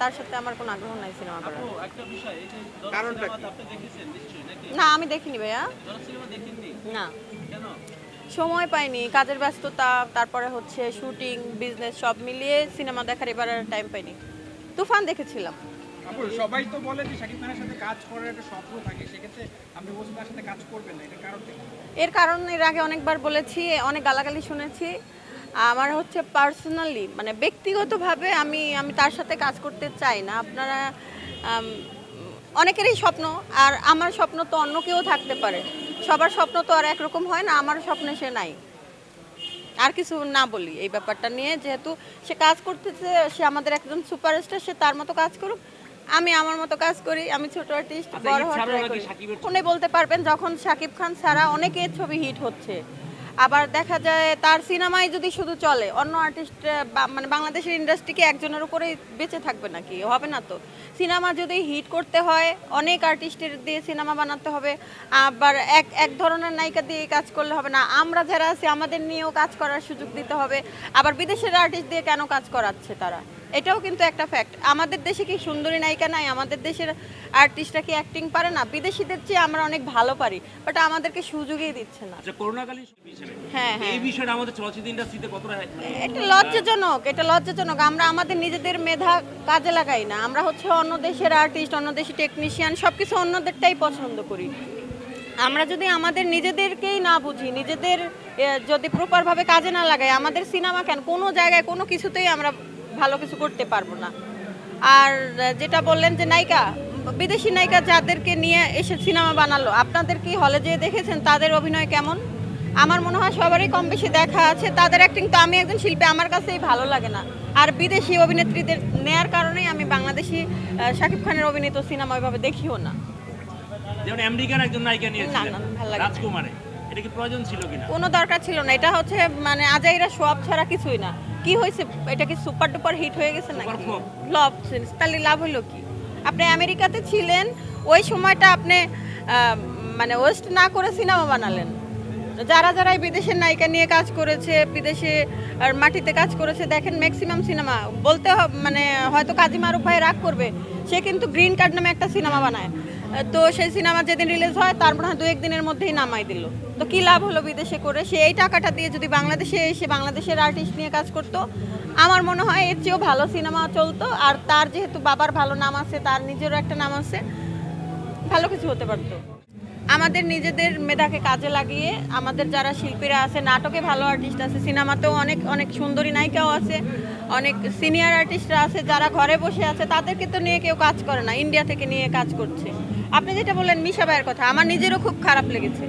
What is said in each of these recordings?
তার সাথে আমার কোনো আগ্রহ নাই সিনেমা করার। আপু একটা বিষয় এই যে কারণটা জনসিনেমাতে আপনি দেখেছেন নিশ্চয়ই নাকি? না আমি দেখিনি ভাইয়া। না। সময় পাইনি কাজের ব্যস্ততা তারপরে হচ্ছে শুটিং বিজনেস সব মিলিয়ে সিনেমা দেখার এবার টাইম পাইনি। তুফান দেখেছিলাম। আপু সবাই তো বলে যে শাকিব খানের সাথে কাজ করার একটা স্বপ্ন থাকে সেক্ষেত্রে আপনি বলছেন সাথে কাজ করবেন না এটার কারণ এর কারণ এর আগে অনেকবার বলেছি অনেক গালাগালি শুনেছি আমার হচ্ছে পার্সোনালি মানে ব্যক্তিগতভাবে আমি আমি তার সাথে কাজ করতে চাই না। আপনারা অনেকেরই স্বপ্ন আর আমার স্বপ্ন তো অন্য কেউ থাকতে পারে। সবার স্বপ্ন তো আর একরকম হয় না আমার স্বপ্নে সে নাই। আর কিছু না বলি এই ব্যাপারটা নিয়ে যেহেতু সে কাজ করতেছে সে আমাদের একজন সুপারস্টার সে তার মতো কাজ করুক। আমি আমার মতো কাজ করি আমি ছোট আর্টিস্ট বড় হওয়ার নাকি করি। বলতে পারবেন যখন শাকিব খান ছাড়া অনেকের ছবি হিট হচ্ছে। আবার দেখা যায় তার সিনেমাই যদি শুধু চলে, অন্য আর্টিস্ট মানে বাংলাদেশের ইন্ডাস্ট্রিকে একজনের উপরেই বেঁচে থাকবে নাকি? হবে না তো। সিনেমা যদি হিট করতে হয়, অনেক আর্টিস্টের দিয়ে সিনেমা বানাতে হবে, আবার এক এক ধরনের নায়িকা দিয়ে কাজ করলে হবে না। আমরা যারা আছি, আমাদের নিয়েও কাজ করার সুযোগ দিতে হবে। আবার বিদেশের আর্টিস্ট দিয়ে কেন কাজ করাচ্ছে তারা? এটাও কিন্তু একটা ফ্যাক্ট আমাদের দেশে কি সুন্দরী নায়িকা নাই? আমাদের দেশের আর্টিস্টরা কি অ্যাক্টিং পারে না? বিদেশিদের চেয়ে আমরা অনেক ভালো পারি বাট আমাদেরকে সুযোগই দিচ্ছে না। আচ্ছা করোনাকালীন হ্যাঁ হ্যাঁ। এই বিষয়টা আমাদের চলচ্চিত্র ইন্ডাস্ট্রিতে কতটা এটা লজ্জাজনক এটা লজ্জাজনক। আমরা আমাদের নিজেদের মেধা কাজে লাগাই না। আমরা হচ্ছে অন্য দেশের আর্টিস্ট অন্য দেশের টেকনিশিয়ান সব কিছু অন্যদেরটাই পছন্দ করি। আমরা যদি আমাদের নিজেদেরকেই না বুঝি নিজেদের যদি প্রপারভাবে কাজে না লাগাই আমাদের সিনেমা কেন? কোনো জায়গায় কোনো কিছুতেই আমরা ভালো কিছু করতে পারব না। আর যেটা বললেন যে নায়িকা বিদেশি নায়িকা যাদেরকে নিয়ে এসে সিনেমা বানালো আপনাদের কি হলে যেয়ে দেখেছেন? তাদের অভিনয় কেমন? আমার মনে হয় সবারই কম বেশি দেখা আছে। তাদের অ্যাক্টিং তো আমি একজন শিল্পী আমার কাছেই ভালো লাগে না। আর বিদেশি অভিনেত্রীদের নেয়ার কারণেই আমি বাংলাদেশি শাকিব খানের অভিনীত সিনেমা ওইভাবে দেখিও না। যেমন আমেরিকান একজন নায়িকা নিয়েছিলেন না, না, ভালো লাগে না। রাজকুমারে। এটা কি প্রয়োজন ছিল কিনা? কোনো দরকার ছিল না। এটা হচ্ছে মানে আজাইরা সোয়াব ছাড়া কিছুই না। কি হয়েছে? এটা কি সুপার ডুপার হিট হয়ে গেছে নাকি? Super flop। তাহলে লাভ হলো কি? আপনি আমেরিকাতে ছিলেন ওই সময়টা আপনি মানে ওয়েস্ট না করে সিনেমা বানালেন। যারা যারা বিদেশের নায়িকা নিয়ে কাজ করেছে বিদেশে আর মাটিতে কাজ করেছে দেখেন ম্যাক্সিমাম সিনেমা বলতে মানে হয়তো কাজী মারুফ ভাই রাগ করবে সে কিন্তু গ্রিন কার্ড নামে একটা সিনেমা বানায়। তো সেই সিনেমা যেদিন রিলিজ হয়, তার মনে হয় দু একদিনের মধ্যেই নামাই দিল। তো কি লাভ হলো বিদেশে করে? সে এই টাকাটা দিয়ে যদি বাংলাদেশে এসে বাংলাদেশের আর্টিস্ট নিয়ে কাজ করতো, আমার মনে হয় এর চেয়েও ভালো সিনেমা চলতো। আর তার যেহেতু বাবার ভালো নাম আছে, তার নিজেরও একটা নাম আছে, ভালো কিছু হতে পারতো। আমাদের নিজেদের মেধাকে কাজে লাগিয়ে, আমাদের যারা শিল্পীরা আছে, নাটকে ভালো আর্টিস্ট আছে, সিনেমাতেও অনেক অনেক সুন্দরী নায়িকাও আছে, অনেক সিনিয়র আর্টিস্টরা আছে, যারা ঘরে বসে আছে, তাদেরকে তো নিয়ে কেউ কাজ করে না। ইন্ডিয়া থেকে নিয়ে কাজ করছে। আপনি যেটা বললেন মিশা ভাইয়ের কথা, আমার নিজেরও খুব খারাপ লেগেছে।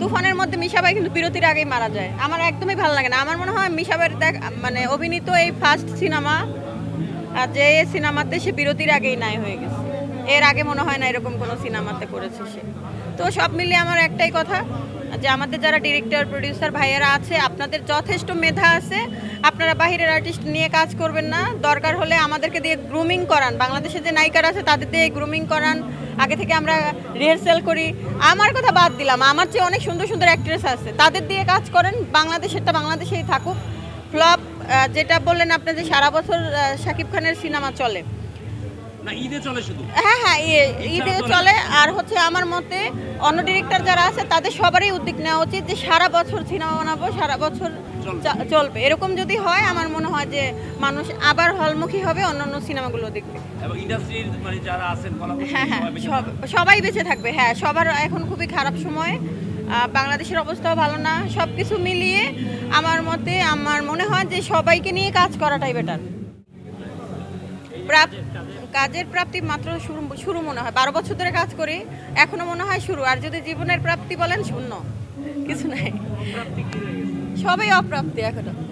তুফানের মধ্যে মিশা ভাই কিন্তু বিরতির আগেই মারা যায়। আমার একদমই ভালো লাগে না। আমার মনে হয় মিশা ভাইয়ের দেখ মানে অভিনীত এই ফার্স্ট সিনেমা আর যে সিনেমাতে সে বিরতির আগেই নাই হয়ে গেছে। এর আগে মনে হয় না এরকম কোনো সিনেমাতে করেছে সে। তো সব মিলিয়ে আমার একটাই কথা, যে আমাদের যারা ডিরেক্টর প্রডিউসার ভাইয়েরা আছে, আপনাদের যথেষ্ট মেধা আছে। আপনারা বাহিরের আর্টিস্ট নিয়ে কাজ করবেন না। দরকার হলে আমাদেরকে দিয়ে গ্রুমিং করান। বাংলাদেশে যে নায়িকারা আছে, তাদের দিয়ে গ্রুমিং করান। আগে থেকে আমরা রিহার্সেল করি। আমার কথা বাদ দিলাম। আমার চেয়ে অনেক সুন্দর সুন্দর অ্যাক্ট্রেস আছে। তাদের দিয়ে কাজ করেন। বাংলাদেশেরটা বাংলাদেশেই থাকুক। ফ্লপ যেটা বললেন আপনার যে সারা বছর শাকিব খানের সিনেমা চলে। না ঈদে চলে শুধু? হ্যাঁ হ্যাঁ ঈদে চলে। আর হচ্ছে আমার মতে অন্য ডিরেক্টর যারা আছে তাদের সবারই উদ্যোগ নেওয়া উচিত যে সারা বছর সিনেমা বানাবো সারা বছর চলবে। এরকম যদি হয় আমার মনে হয় যে মানুষ আবার হলমুখী হবে অন্য অন্য সিনেমাগুলো দেখবে ইন্ডাস্ট্রির মানে যারা আছেন হ্যাঁ হ্যাঁ সবাই বেঁচে থাকবে। হ্যাঁ সবার এখন খুবই খারাপ সময়। বাংলাদেশের অবস্থাও ভালো না। সব কিছু মিলিয়ে আমার মতে আমার মনে হয় যে সবাইকে নিয়ে কাজ করাটাই বেটার কাজের প্রাপ্তি মাত্র শুরু শুরু মনে হয়। বারো বছর ধরে কাজ করি, এখনও মনে হয় শুরু। আর যদি জীবনের প্রাপ্তি বলেন, শূন্য। কিছু নাই। সবাই অপ্রাপ্তি এখনও।